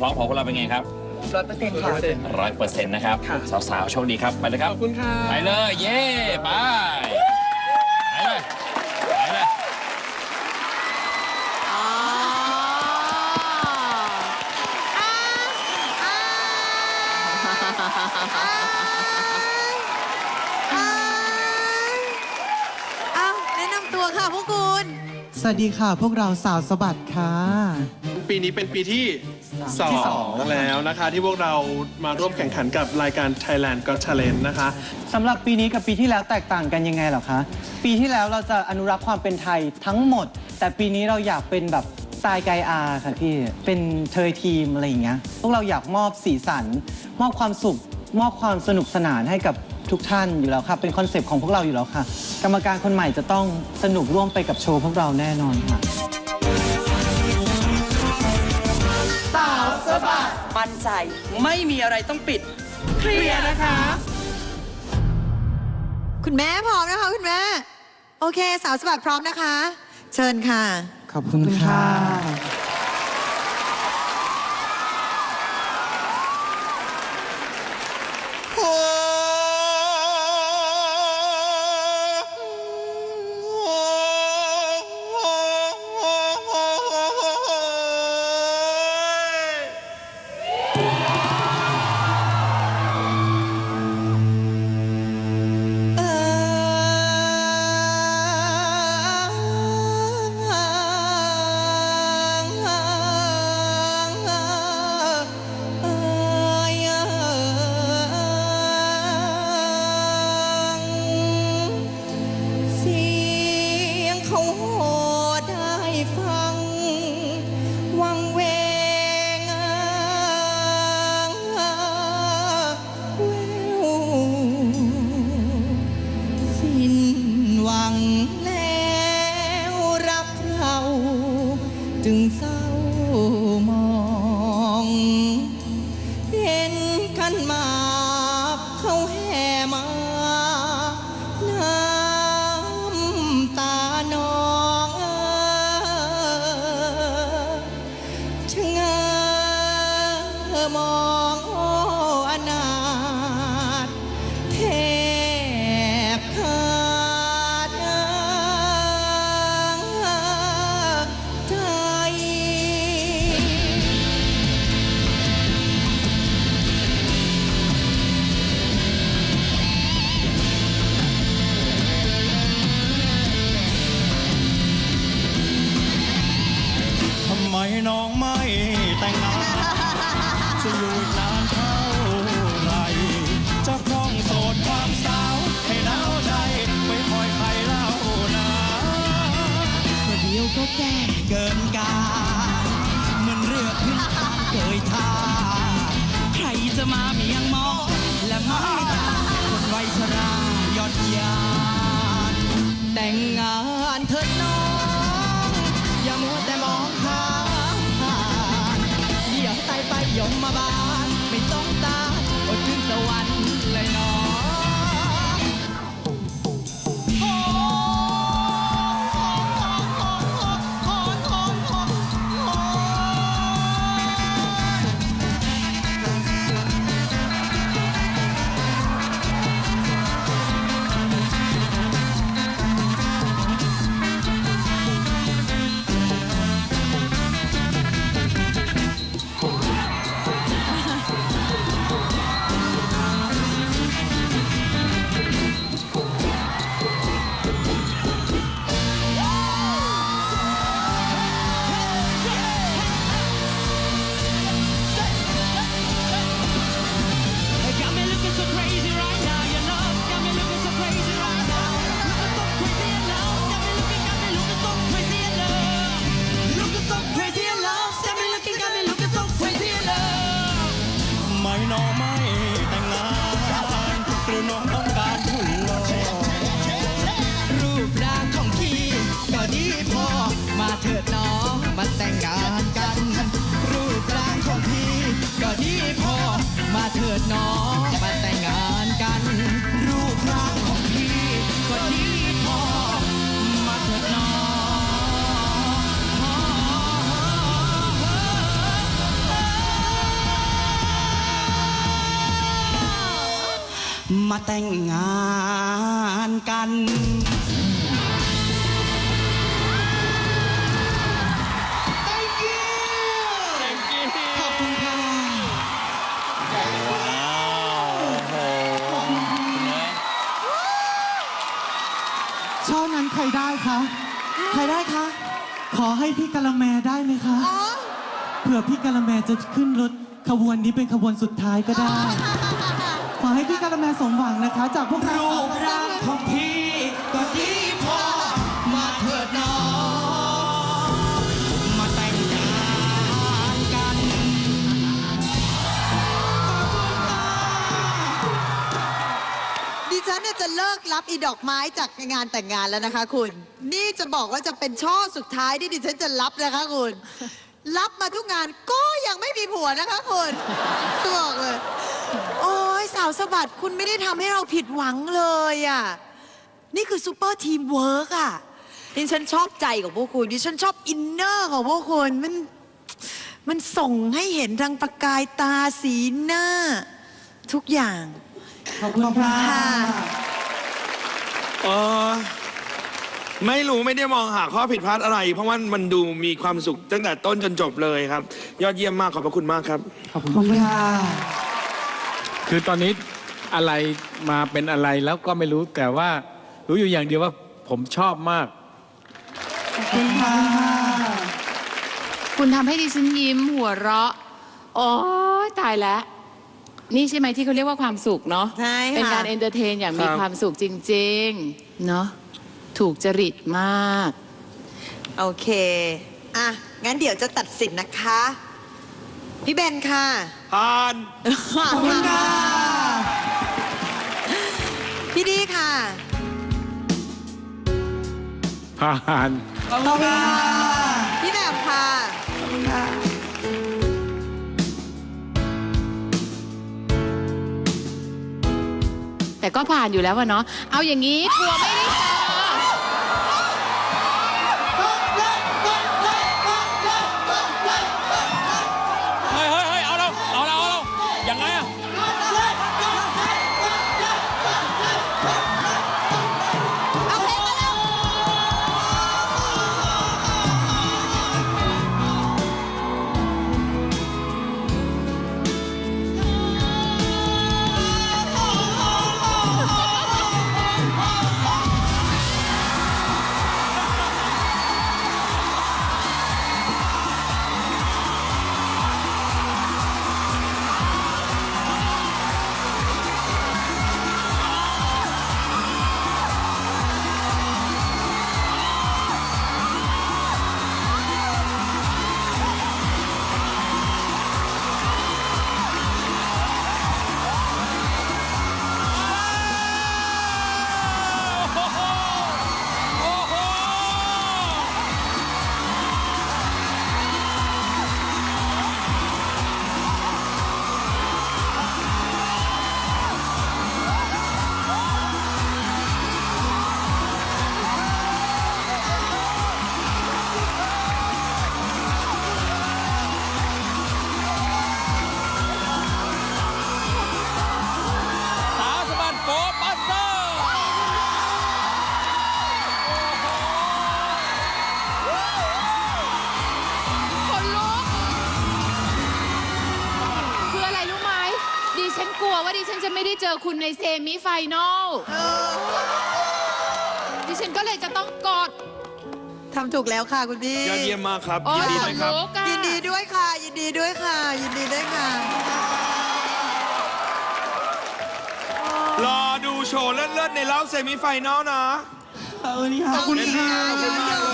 ความพร้อมของพวกเราเป็นไงครับร้อยเปอร์เซ็นต์ค่ะ ร้อยเปอร์เซ็นต์นะครับ ค่ะ สาวๆ โชคดีครับ ไปเลยคขรับอบคุณค่ะไปเลย เย่ไป ไปเลย ไปเลย อ๋ออ่าอ่าอ่าอ้าวแนะนำตัวค่ะพวกคุณ สวัสดีค่ะ พวกเราสาวสะบัดค่ะ ปีนี้เป็นปีที่สอที่สองง แล้วนะคะ ที่พวกเรามาร่วมแข่งขันกับรายการ Thailand Got Talent นะคะ สำหรับปีนี้กับปีที่แล้วแตกต่างกันยังไงเหรอคะ ปีที่แล้วเราจะอนุรักษ์ความเป็นไทยทั้งหมด แต่ปีนี้เราอยากเป็นแบบสไตล์ไกอาค่ะพี่ เป็นเทยทีมอะไรอย่างเงี้ย พวกเราอยากมอบสีสัน มอบความสุข มอบความสนุกสนานให้กับทุกท่านอยู่แล้วค่ะ เป็นคอนเซปต์ของพวกเราอยู่แล้วค่ะ กรรมการคนใหม่จะต้องสนุกร่วมไปกับโชว์พวกเราแน่นอนค่ะ ใจ ไม่มีอะไรต้องปิด เคลียร์นะคะ คุณแม่พร้อมนะคะคุณแม่ โอเค สาวสะบัดพร้อมนะคะ เชิญค่ะ ขอบคุณค่ะ ขั้นมา แจ้เกินการมันเรือขึ้นทางเกยทาใครจะมาเมียงมองและมองคนไวชรายอดยานแต่งงาน พี่พอ มาเถิดน้องมาแต่งงานกัน รูปร่างของพี่ก็ดีพอ มาเถิดน้องมาแต่งงานกัน รูปร่างของพี่ก็ดีพอ มาเถิดน้องมาแต่งงานกัน ใครได้คะ ใครได้คะ ขอให้พี่กะละแมได้ไหมคะอ๋อเผื่อพี่กะละแมจะขึ้นรถขบวนนี้เป็นขบวนสุดท้ายก็ได้ ขอให้พี่กะละแมสมหวังนะคะ จากพวกเรารูปร่างของพี่ จะเลิกรับอีดอกไม้จากงานแต่งงานแล้วนะคะ คุณ นี่จะบอกว่าจะเป็นช่อสุดท้ายที่ดิฉันจะรับนะคะคุณ รับมาทุกงานก็ยังไม่มีผัวนะคะคุณบอกเลย โอ้ยสาวสะบัดคุณไม่ได้ทำให้เราผิดหวังเลยอะ นี่คือซูเปอร์ทีมเวิร์กอะดิฉันชอบใจของพวกคุณดิฉันชอบอินเนอร์ของพวกคุณมันมันส่งให้เห็นทางประกายตาสีหน้า ทุกอย่าง ขอบคุณค่ะค่ะ เออไม่รู้ไม่ได้มองหาข้อผิดพลาดอะไร เพราะว่ามันดูมีความสุขตั้งแต่ต้นจนจบเลยครับ ยอดเยี่ยมมากขอบพระคุณมากครับ ขอบคุณค่ะคือตอนนี้อะไรมาเป็นอะไรแล้วก็ไม่รู้แต่ว่ารู้อยู่อย่างเดียวว่าผมชอบมาก ขอบคุณค่ะ คุณทำให้ดิฉันยิ้มหัวเราะ โอ้ยตายแล้ว นี่ใช่ไหมที่เขาเรียกว่าความสุขเนาะใช่ค่ะ เป็นการเอนเตอร์เทนอย่างมีครับ ความสุขจริงๆเนาะถูกจริตมาก โอเค อะ งั้นเดี๋ยวจะตัดสินนะคะ พี่เบนค่ะผ่าน ขอบคุณค่ะ พี่ดีค่ะ ผ่าน ขอบคุณค่ะ แต่ก็ผ่านอยู่แล้วอะเนาะเอาอย่างนี้กลัวไม่ได้ ไม่ได้เจอคุณในเซมิไฟแนลดิฉันก็เลยจะต้องกดทำถูกแล้วค่ะคุณพี่ยอดเยี่ยมมากครับโอ้ยินยดีขด้วนยครับลุกอะยินดีด้วยค่ะ ยินดีด้วยค่ะ ยินดีด้วยค่ะ รอดูโชว์เลิศๆในรอบเซมิไฟแนลนะขอบคุณค่ะ ขอบคุณมากเลย